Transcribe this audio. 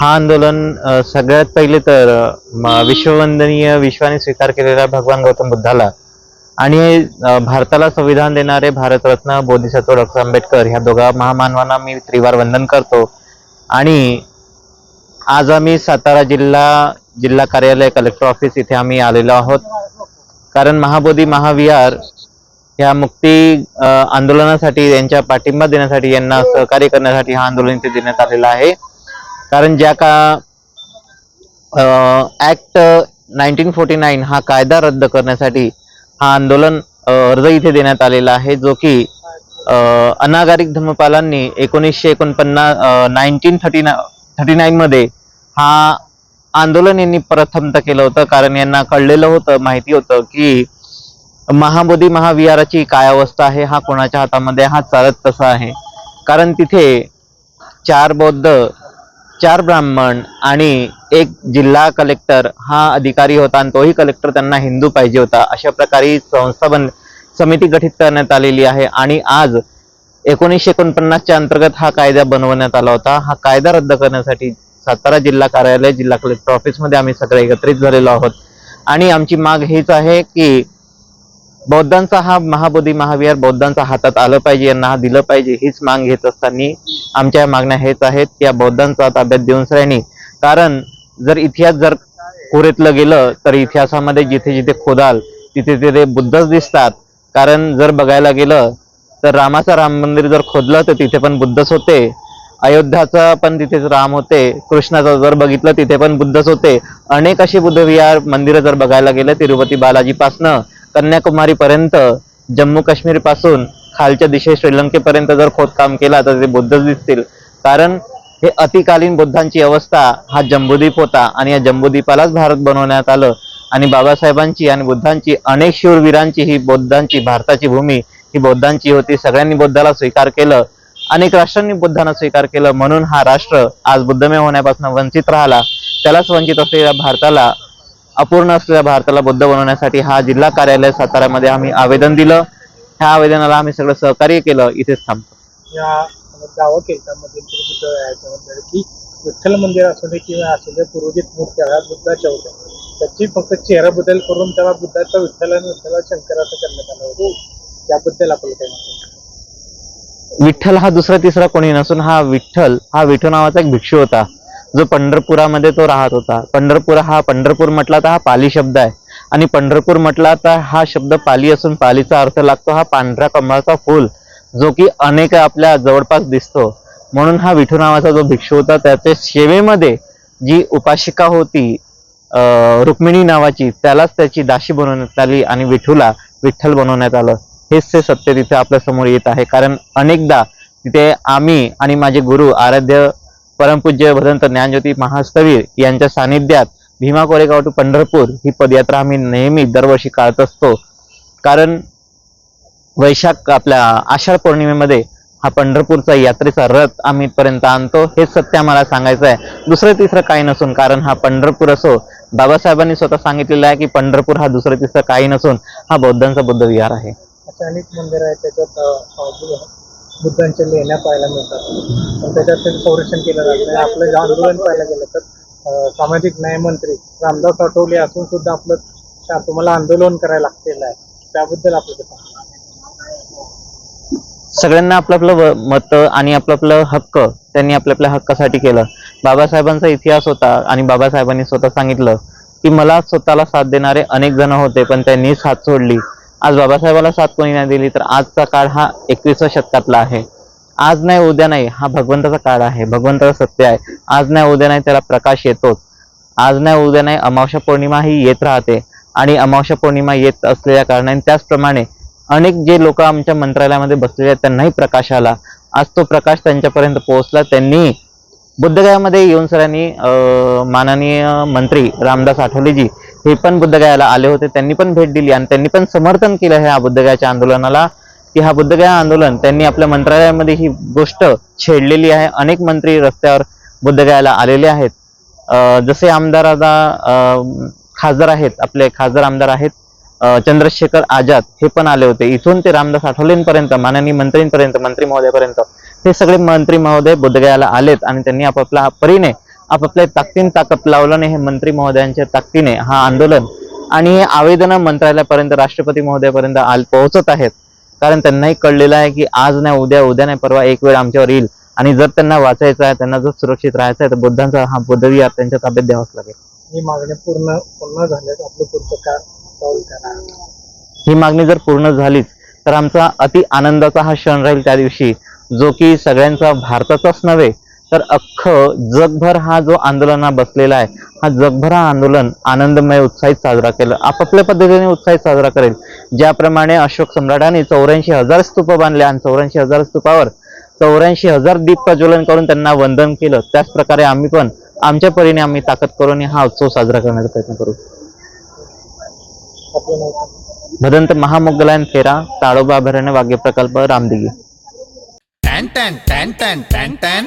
हा आंदोलन सगळ्यात पहिले तर विश्ववंदनीय विश्वाने स्वीकार केलेला भगवान गौतम बुद्धाला आणि भारताला संविधान देणारे भारतरत्न बोधिसत्व डॉक्टर आंबेडकर ह्या दोघा महामानवांना मी त्रिवार वंदन करतो. आणि आज आम्ही सातारा जिल्हा जिल्हा कार्यालय कलेक्टर ऑफिस इथे आम्ही आलेलो आहोत. कारण महाबोधी महाविहार ह्या मुक्ती आंदोलनासाठी यांच्या पाठिंबा देण्यासाठी यांना सहकार्य करण्यासाठी हा आंदोलन इथे देण्यात आलेला आहे. कारण ज्या का ऍक्ट नाईन्टीन फोर्टी नाईन हा कायदा रद्द करण्यासाठी हा आंदोलन अर्ज इथे देण्यात आलेला आहे जो की अनागारिक धर्मपालांनी एकोणीसशे एकोणपन्नास नाईन्टीन थर्टी थर्टी नाईन मध्ये हा आंदोलन यांनी प्रथमतः केलं होतं. कारण यांना कळलेलं होतं माहिती होतं की महाबोधी महाविहाराची काय अवस्था आहे हा कोणाच्या हातामध्ये हा चालत कसा आहे. कारण तिथे चार बौद्ध चार ब्राह्मण आणि एक जिल्हा कलेक्टर हा अधिकारी होता आणि तोही कलेक्टर त्यांना हिंदू पाहिजे होता. अशा प्रकारे संस्था बन समिती गठीत करण्यात आलेली आहे आणि आज एकोणीसशे एकोणपन्नासच्या अंतर्गत हा कायदा बनवण्यात आला होता. हा कायदा रद्द करण्यासाठी सातारा जिल्हा कार्यालय जिल्हा कलेक्टर ऑफिसमध्ये आम्ही सगळे एकत्रित झालेलो आहोत. आणि आमची माग हीच आहे की बौद्धांचा हा महाबोधी महाविहार बौद्धांचा हातात आलं पाहिजे यांना हा दिलं पाहिजे हीच माग घेत असताना आमच्या मागण्या हेच आहेत की या बौद्धांचा ताब्यात देऊन सगळ्यांनी कारण जर इतिहास जर कोरेतलं गेलं तर इतिहासामध्ये जिथे जिथे खोदाल तिथे तिथे बुद्धच दिसतात. कारण जर बघायला गेलं तर रामाचं राम मंदिर जर खोदलं तर तिथे पण बुद्धच होते. अयोध्याचं पण तिथेच राम होते. कृष्णाचं जर बघितलं तिथे पण बुद्धच होते. अनेक अशी बुद्ध विहार मंदिरं जर बघायला गेलं तिरुपती बालाजीपासनं कन्याकुमारीपर्यंत जम्मू काश्मीरपासून खालच्या दिशे श्रीलंकेपर्यंत जर खोदकाम केला तर ते बुद्धच दिसतील. कारण हे अतिकालीन बुद्धांची अवस्था हा जम्बुद्वीप होता आणि या जम्बुद्वीपालाच भारत बनवण्यात आलं. आणि बाबासाहेबांची आणि बुद्धांची अनेक शूरवीरांची ही बौद्धांची भारताची भूमी ही बौद्धांची होती. सगळ्यांनी बुद्धाला स्वीकार केलं. अनेक राष्ट्रांनी बुद्धांना स्वीकार केलं. म्हणून हा राष्ट्र आज बुद्धमय होण्यापासून वंचित राहिला. त्यालाच वंचित असलेल्या भारताला अपूर्ण असलेल्या भारताला बुद्ध बनवण्यासाठी हा जिल्हा कार्यालय साताऱ्यामध्ये आम्ही आवेदन दिलं. ह्या आवेदनाला आम्ही सगळं सहकार्य केलं इथेच थांबतो. या दावा केला मधील बुद्ध याच्याबद्दल की विठ्ठल मंदिर असू दे किंवा असू दे पूर्वजित मूर्त्या ह्या बुद्धाच्या होत्या त्याची फक्त चेहरा बदल करून त्याला बुद्धाचा विठ्ठल आणि विठ्ठला शंकर असं करण्यात आलं होतं. त्याबद्दल आपलं काय आहे? विठ्ठल हा दुसरा तिसरा कोणी नसून हा विठ्ठल हा विठू नावाचा एक भिक्षू होता. जो पंढरपुरामध्ये तो राहत होता. पंढरपूर हा पंढरपूर म्हटला तर हा पाली शब्द आहे. आणि पंढरपूर म्हटला तर हा शब्द पाली असून पालीचा अर्थ लागतो हा पांढऱ्या कमळाचा फूल जो की अनेक आपल्या जवळपास दिसतो. म्हणून हा विठू नावाचा जो भिक्षू होता त्याच्या सेवेमध्ये जी उपाशिका होती रुक्मिणी नावाची त्यालाच त्याची दाशी बनवण्यात आली आणि विठूला विठ्ठल बनवण्यात आलं. हेच ते सत्य तिथे आपल्यासमोर येत आहे. कारण अनेकदा तिथे आम्ही आणि माझे गुरु आराध्य परमपूज्य भदंत ज्ञानज्योती महास्तवीर यांच्या सानिध्यात भीमा कोरेगाव टू पंढरपूर ही पदयात्रा आम्ही नेहमी दरवर्षी काढत असतो. कारण वैशाख आपल्या आषाढ पौर्णिमेमध्ये हा पंढरपूरचा यात्रेचा रथ आम्ही पर्यंत आणतो. हेच सत्य आम्हाला सांगायचं आहे. दुसरं तिसरं काही नसून कारण हा पंढरपूर असो बाबासाहेबांनी स्वतः सांगितलेलं आहे की पंढरपूर हा दुसरं तिसरं काही नसून हा बौद्धांचा बुद्ध विहार आहे. अनेक मंदिर आहेत त्याच्यात बुद्धांच्या लेण्या पाहायला मिळतात. पण त्याच्यात संरक्षण केलं जातं आपलं आंदोलन पाहायला गेलं तर सामाजिक न्याय मंत्री रामदास आठवले असून सुद्धा आपलं तुम्हाला आंदोलन करायला लागलेलं आहे. त्याबद्दल आपलं सगळ्यांना आपलं आपलं मत आणि आपलं आपलं हक्क त्यांनी आपल्या आपल्या हक्कासाठी केलं. बाबासाहेबांचा इतिहास होता आणि बाबासाहेबांनी स्वतः सांगितलं की मला स्वतःला साथ देणारे अनेक जण होते पण त्यांनी साथ सोडली. आज बाबासाहेबाला साथ कोणी नाही दिली तर आजचा काळ हा एकविसव्या शतकातला आहे. आज नाही उद्या नाही. हा भगवंताचा काळ आहे. भगवंताचं सत्य आहे. आज नाही उद्या नाही त्याला प्रकाश येतोच. आज नाही उद्या नाही अमावस्या पौर्णिमा ही येत राहते. आणि अमावस्या पौर्णिमा येत असलेल्या कारणाने त्याचप्रमाणे अनेक जे लोक आमच्या मंत्रालयामध्ये बसलेले आहेत त्यांनाही प्रकाश आला. आज तो प्रकाश त्यांच्यापर्यंत पोहोचला. त्यांनी बुद्धगयामध्ये येऊन सरांनी अं, माननीय मंत्री रामदास आठवलेजी हे पण बुद्धगयाला आले होते. त्यांनी पण भेट दिली आणि त्यांनी पण समर्थन केलं ह्या बुद्धगयाच्या आंदोलनाला. की हा बुद्धगया आंदोलन त्यांनी आपल्या मंत्रालयामध्ये ही गोष्ट छेडलेली आहे. अनेक मंत्री रस्त्यावर बुद्धगयाला आलेले आहेत. जसे आमदार आता अं, खासदार आहेत आपले खासदार आमदार आहेत चंद्रशेखर आझाद हे पण आले होते. इथून ते रामदास आठवलेंपर्यंत माननीय मंत्रींपर्यंत मंत्री महोदयापर्यंत हे सगळे मंत्री महोदय बुद्धगयाला आलेत आणि त्यांनी आपापल्या परीने आपापल्या ताकदीन ताकद लावल्याने हे मंत्री महोदयांच्या ताकदीने हा आंदोलन आणि हे आवेदन मंत्रालयापर्यंत राष्ट्रपती महोदयापर्यंत आल पोहोचत आहेत. कारण त्यांनाही कळलेलं आहे की आज नाही उद्या उद्या नाही परवा एक वेळ आमच्यावर येईल. आणि जर त्यांना वाचायचं आहे त्यांना जर सुरक्षित राहायचं आहे तर बुद्धांचा हा बुद्धविहार त्यांच्या ताब्यात द्यावाच लागेल. ही मागणी पूर्ण पूर्ण झाल्यास आपलं पुढचं काय पाऊल? ही मागणी जर पूर्ण झालीच तर आमचा अति आनंदाचा हा क्षण राहील त्या दिवशी जो की सगळ्यांचा भारताचाच नव्हे तर अख्खं जगभर हा जो आंदोलना बसलेला आहे हा जगभर हा आंदोलन आनंदमय उत्साहित साजरा केलं आपापल्या पद्धतीने उत्साहित साजरा करेल. ज्याप्रमाणे अशोक सम्राटाने चौऱ्याऐंशी हजार स्तूप बांधले आणि चौऱ्याऐंशी हजार स्तूपावर चौऱ्याऐंशी हजार दीप प्रज्वलन करून त्यांना वंदन केलं. त्याच प्रकारे आम्ही पण आमच्या परीने आम्ही ताकद करून हा उत्सव साजरा करण्याचा प्रयत्न करू. भदंत महामोगलायन फेरा ताडोबा अभयारण्य वाघ्य प्रकल्प रामदिगी टॅन टॅन टॅन टॅन टॅन टॅन.